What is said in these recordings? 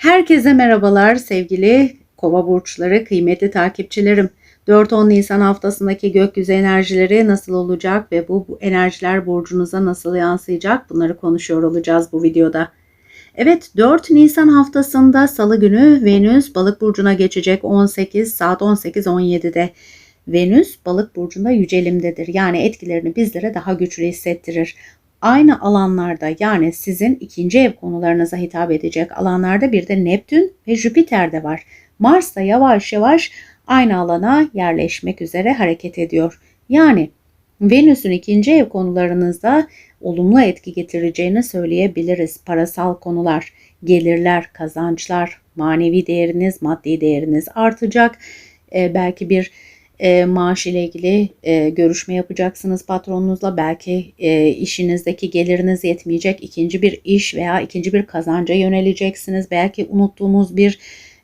Herkese merhabalar sevgili kova burçları, kıymetli takipçilerim. 4-10 Nisan haftasındaki gökyüzü enerjileri nasıl olacak ve bu, bu enerjiler burcunuza nasıl yansıyacak bunları konuşuyor olacağız bu videoda. Evet 4 Nisan haftasında salı günü Venüs balık burcuna geçecek 18 saat 18-17'de. Venüs balık burcunda yücelimdedir. Yani etkilerini bizlere daha güçlü hissettirir aynı alanlarda yani sizin ikinci ev konularınıza hitap edecek alanlarda bir de Neptün ve Jüpiter de var. Mars da yavaş yavaş aynı alana yerleşmek üzere hareket ediyor. Yani Venüs'ün ikinci ev konularınızda olumlu etki getireceğini söyleyebiliriz. Parasal konular, gelirler, kazançlar, manevi değeriniz, maddi değeriniz artacak. Ee, belki bir e, maaş ile ilgili e, görüşme yapacaksınız patronunuzla. Belki e, işinizdeki geliriniz yetmeyecek. ikinci bir iş veya ikinci bir kazanca yöneleceksiniz. Belki unuttuğunuz bir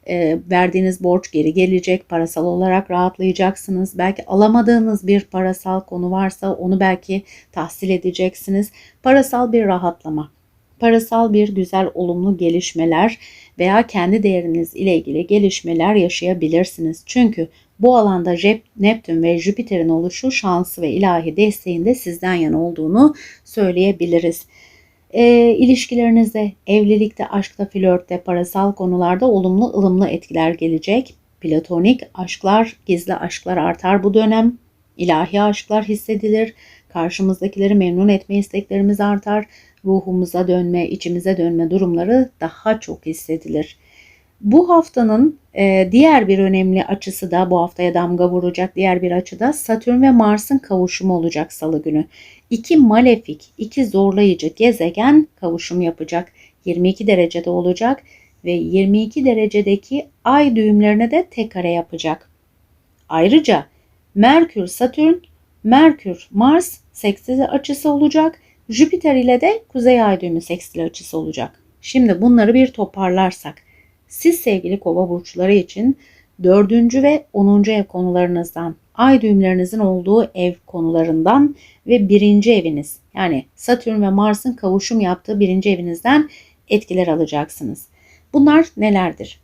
e, verdiğiniz borç geri gelecek. Parasal olarak rahatlayacaksınız. Belki alamadığınız bir parasal konu varsa onu belki tahsil edeceksiniz. Parasal bir rahatlama. Parasal bir güzel olumlu gelişmeler veya kendi değeriniz ile ilgili gelişmeler yaşayabilirsiniz. Çünkü bu alanda Neptün ve Jüpiter'in oluşu şansı ve ilahi desteğinde sizden yana olduğunu söyleyebiliriz. E, ilişkilerinizde, evlilikte, aşkta, flörtte, parasal konularda olumlu ılımlı etkiler gelecek. Platonik aşklar, gizli aşklar artar bu dönem. İlahi aşklar hissedilir. Karşımızdakileri memnun etme isteklerimiz artar. Ruhumuza dönme, içimize dönme durumları daha çok hissedilir. Bu haftanın e, diğer bir önemli açısı da bu haftaya damga vuracak diğer bir açıda Satürn ve Mars'ın kavuşumu olacak salı günü. İki malefik, iki zorlayıcı gezegen kavuşum yapacak. 22 derecede olacak ve 22 derecedeki ay düğümlerine de tek kare yapacak. Ayrıca Merkür Satürn, Merkür Mars sekstil açısı olacak. Jüpiter ile de kuzey ay düğümü sekstil açısı olacak. Şimdi bunları bir toparlarsak siz sevgili kova burçları için dördüncü ve onuncu ev konularınızdan, ay düğümlerinizin olduğu ev konularından ve birinci eviniz yani Satürn ve Mars'ın kavuşum yaptığı birinci evinizden etkiler alacaksınız. Bunlar nelerdir?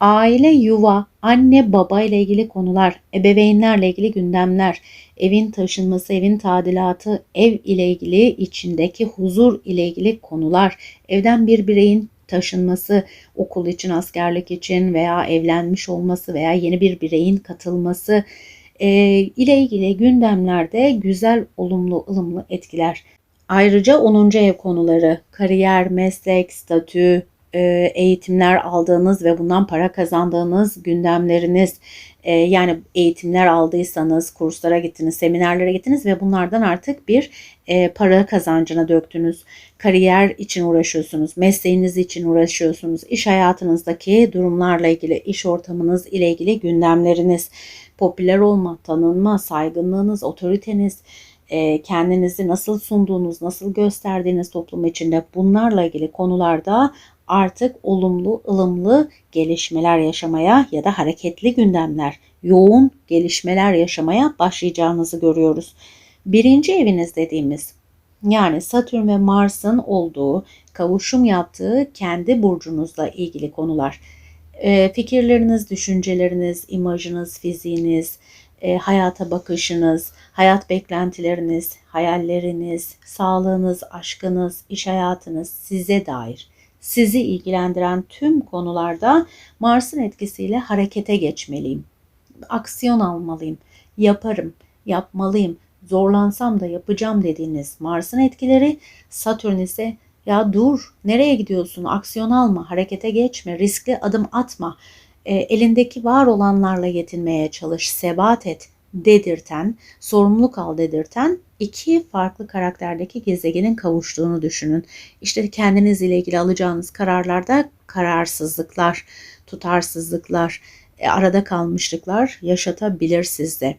Aile, yuva, anne, baba ile ilgili konular, ebeveynlerle ilgili gündemler, evin taşınması, evin tadilatı, ev ile ilgili içindeki huzur ile ilgili konular, evden bir bireyin taşınması, okul için, askerlik için veya evlenmiş olması veya yeni bir bireyin katılması e, ile ilgili gündemlerde güzel, olumlu, ılımlı etkiler. Ayrıca 10. ev konuları, kariyer, meslek, statü, e, eğitimler aldığınız ve bundan para kazandığınız gündemleriniz e, yani eğitimler aldıysanız kurslara gittiniz seminerlere gittiniz ve bunlardan artık bir e, para kazancına döktünüz kariyer için uğraşıyorsunuz mesleğiniz için uğraşıyorsunuz iş hayatınızdaki durumlarla ilgili iş ortamınız ile ilgili gündemleriniz popüler olma tanınma saygınlığınız otoriteniz kendinizi nasıl sunduğunuz, nasıl gösterdiğiniz toplum içinde bunlarla ilgili konularda artık olumlu, ılımlı gelişmeler yaşamaya ya da hareketli gündemler, yoğun gelişmeler yaşamaya başlayacağınızı görüyoruz. Birinci eviniz dediğimiz yani Satürn ve Mars'ın olduğu, kavuşum yaptığı kendi burcunuzla ilgili konular. E, fikirleriniz, düşünceleriniz, imajınız, fiziğiniz, e, hayata bakışınız, hayat beklentileriniz, hayalleriniz, sağlığınız, aşkınız, iş hayatınız size dair sizi ilgilendiren tüm konularda Mars'ın etkisiyle harekete geçmeliyim. Aksiyon almalıyım, yaparım, yapmalıyım, zorlansam da yapacağım dediğiniz Mars'ın etkileri Satürn ise ya dur nereye gidiyorsun aksiyon alma harekete geçme riskli adım atma e, elindeki var olanlarla yetinmeye çalış sebat et dedirten, sorumluluk al dedirten iki farklı karakterdeki gezegenin kavuştuğunu düşünün. İşte kendinizle ilgili alacağınız kararlarda kararsızlıklar, tutarsızlıklar, e, arada kalmışlıklar yaşatabilir sizde.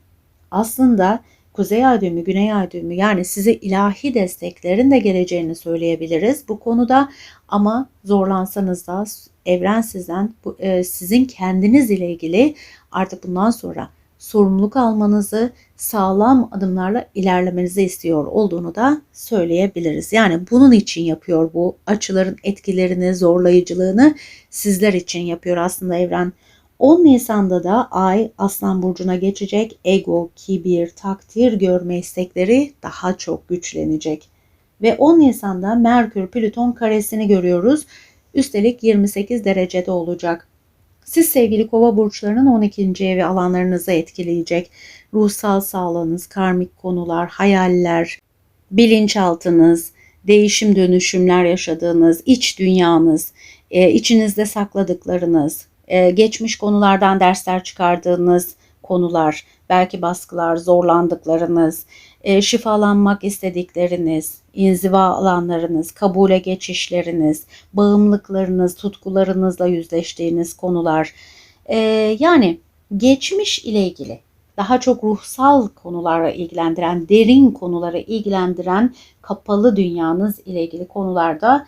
Aslında Kuzey ay düğümü, Güney ay düğümü yani size ilahi desteklerin de geleceğini söyleyebiliriz bu konuda ama zorlansanız da evren sizden bu, e, sizin kendiniz ile ilgili artık bundan sonra sorumluluk almanızı, sağlam adımlarla ilerlemenizi istiyor olduğunu da söyleyebiliriz. Yani bunun için yapıyor bu açıların etkilerini, zorlayıcılığını sizler için yapıyor aslında evren. 10 Nisan'da da Ay Aslan Burcu'na geçecek. Ego, kibir, takdir görme istekleri daha çok güçlenecek. Ve 10 Nisan'da Merkür Plüton karesini görüyoruz. Üstelik 28 derecede olacak. Siz sevgili kova burçlarının 12. evi alanlarınızı etkileyecek. Ruhsal sağlığınız, karmik konular, hayaller, bilinçaltınız, değişim dönüşümler yaşadığınız, iç dünyanız, e, içinizde sakladıklarınız, e, geçmiş konulardan dersler çıkardığınız konular, belki baskılar, zorlandıklarınız, e, şifalanmak istedikleriniz, inziva alanlarınız, kabule geçişleriniz, bağımlılıklarınız, tutkularınızla yüzleştiğiniz konular. E, yani geçmiş ile ilgili daha çok ruhsal konulara ilgilendiren, derin konulara ilgilendiren kapalı dünyanız ile ilgili konularda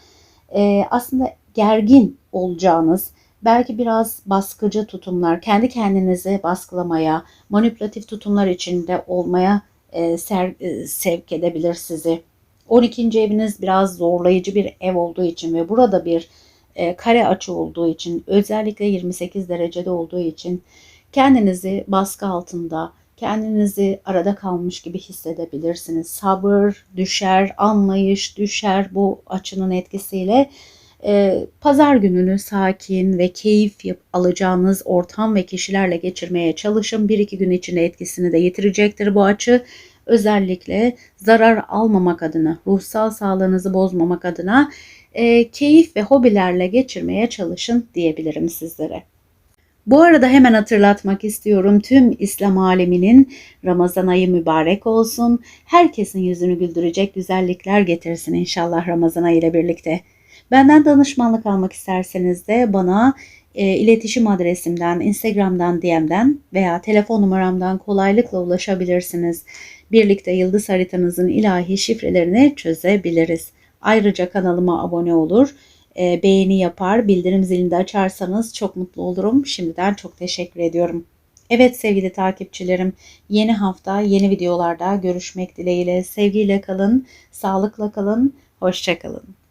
e, aslında gergin olacağınız, belki biraz baskıcı tutumlar, kendi kendinizi baskılamaya, manipülatif tutumlar içinde olmaya e, ser, e, sevk edebilir sizi. 12. eviniz biraz zorlayıcı bir ev olduğu için ve burada bir e, kare açı olduğu için özellikle 28 derecede olduğu için kendinizi baskı altında, kendinizi arada kalmış gibi hissedebilirsiniz. Sabır düşer, anlayış düşer bu açının etkisiyle. Ee, pazar gününü sakin ve keyif alacağınız ortam ve kişilerle geçirmeye çalışın. Bir iki gün içinde etkisini de yitirecektir bu açı. Özellikle zarar almamak adına, ruhsal sağlığınızı bozmamak adına e, keyif ve hobilerle geçirmeye çalışın diyebilirim sizlere. Bu arada hemen hatırlatmak istiyorum tüm İslam aleminin Ramazan ayı mübarek olsun. Herkesin yüzünü güldürecek güzellikler getirsin inşallah Ramazan ayı ile birlikte. Benden danışmanlık almak isterseniz de bana e, iletişim adresimden, Instagram'dan, DM'den veya telefon numaramdan kolaylıkla ulaşabilirsiniz. Birlikte yıldız haritanızın ilahi şifrelerini çözebiliriz. Ayrıca kanalıma abone olur, e, beğeni yapar, bildirim zilini de açarsanız çok mutlu olurum. Şimdiden çok teşekkür ediyorum. Evet sevgili takipçilerim, yeni hafta yeni videolarda görüşmek dileğiyle. Sevgiyle kalın, sağlıkla kalın, hoşçakalın.